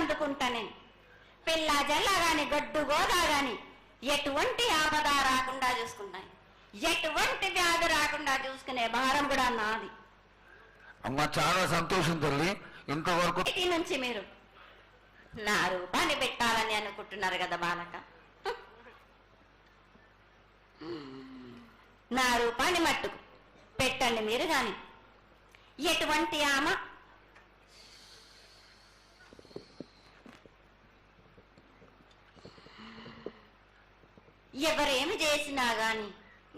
అందుకుంటా నేను పిల్ల జల్ల గాని గడ్డు గోదా గాని ఎటువంటి ఆపద రాకుండా చూసుకుంటాను ఎటువంటి వ్యాధి రాకుండా చూసుకునే భారం కూడా నాది. అమ్మ చాలా సంతోషం తల్లి. ఇంతవరకు నుంచి మీరు నా రూపాన్ని పెట్టాలని అనుకుంటున్నారు కదా బాలక. నా రూపాన్ని మట్టుకు పెట్టండి మీరు గాని ఎటువంటి ఆమె ఎవరేమి చేసినా గాని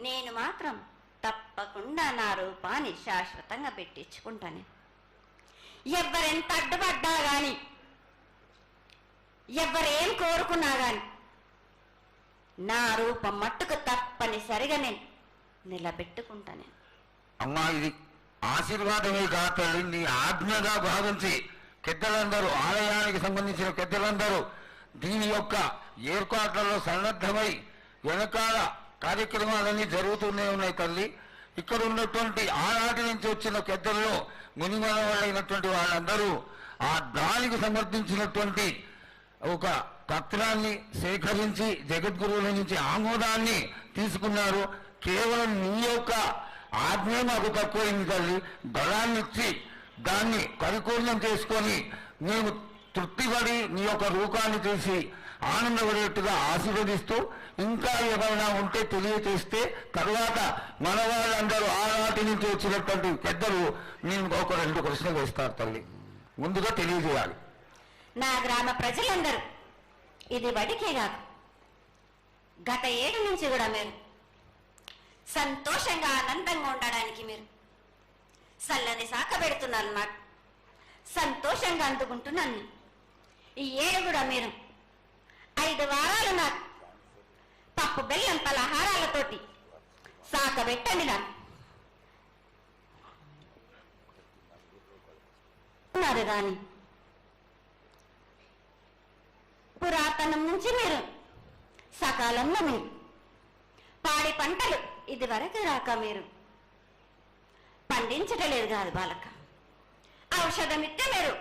నేను మాత్రం తప్పకుండా నా రూపాన్ని శాశ్వతంగా పెట్టించుకుంటాను. ఎవరెంత అడ్డుపడ్డా గాని ఎవరేం కోరుకున్నా గాని నా రూపం మట్టుకు తప్పనిసరిగా నేను నిలబెట్టుకుంటాను. అమ్మా ఇది ఆశీర్వాదమే కాదు నీ ఆజ్ఞగా భావించి పెద్దలందరూ ఆలయానికి సంబంధించిన పెద్దలందరూ దీని యొక్క ఏర్పాట్లలో సన్నద్ధమై వెనకాల కార్యక్రమాలన్నీ జరుగుతూనే ఉన్నాయి తల్లి. ఇక్కడ ఉన్నటువంటి ఆనాటి నుంచి వచ్చిన పెద్దల్లో మునిమల వాళ్ళైనటువంటి వాళ్ళందరూ ఆ దానికి సమర్థించినటువంటి ఒక పత్రాన్ని సేకరించి జగద్గురువుల నుంచి ఆమోదాన్ని తీసుకున్నారు. కేవలం నీ యొక్క ఆజ్ఞ మాకు తక్కువైంది తల్లి. బలాన్ని ఇచ్చి దాన్ని పరిపూర్ణం చేసుకొని మేము తృప్తిపడి నీ యొక్క రూపాన్ని చూసి ఆనందపడేట్టుగా ఆశీర్వదిస్తూ ఇంకా ఏమైనా ఉంటే తెలియచేస్తే తర్వాత మన వాళ్ళందరూ ఆనాటి నుంచి వచ్చినటువంటి పెద్దలు నేను ఒక రెండు ప్రశ్నలు వేస్తారు తల్లి. ముందుగా తెలియజేయాలి. నా గ్రామ ప్రజలందరూ ఇది బడికే కాదు. గత ఏడు నుంచి కూడా మీరు సంతోషంగా ఆనందంగా ఉండడానికి మీరు చల్లని శాఖ పెడుతున్నారు నాకు సంతోషంగా అందుకుంటున్నాను. ఈ ఏడు కూడా మీరు ఐదు వారాలు నా పప్పు బెల్లం పలహారాలతోటి సాక పెట్టండి నాకు ఉన్నారు పురాతనం నుంచి మీరు సకాలంలో మీరు పాడి పంటలు ఇది వరకు రాక మీరు పండించటలేదు కాదు బాలక. ఔషధం ఇస్తే మీరు.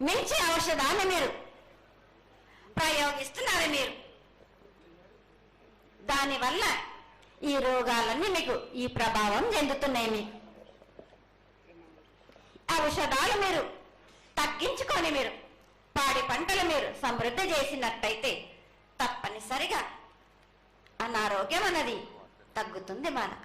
మించి ఔషధాన్ని మీరు ప్రయోగిస్తున్నారు మీరు. దానివల్ల ఈ రోగాలన్నీ మీకు ఈ ప్రభావం చెందుతున్నాయి మీకు ఔషధాలు మీరు తగ్గించుకొని మీరు పాడి పంటలు మీరు సమృద్ధి చేసినట్టయితే తప్పనిసరిగా అనారోగ్యం అన్నది తగ్గుతుంది మనకు.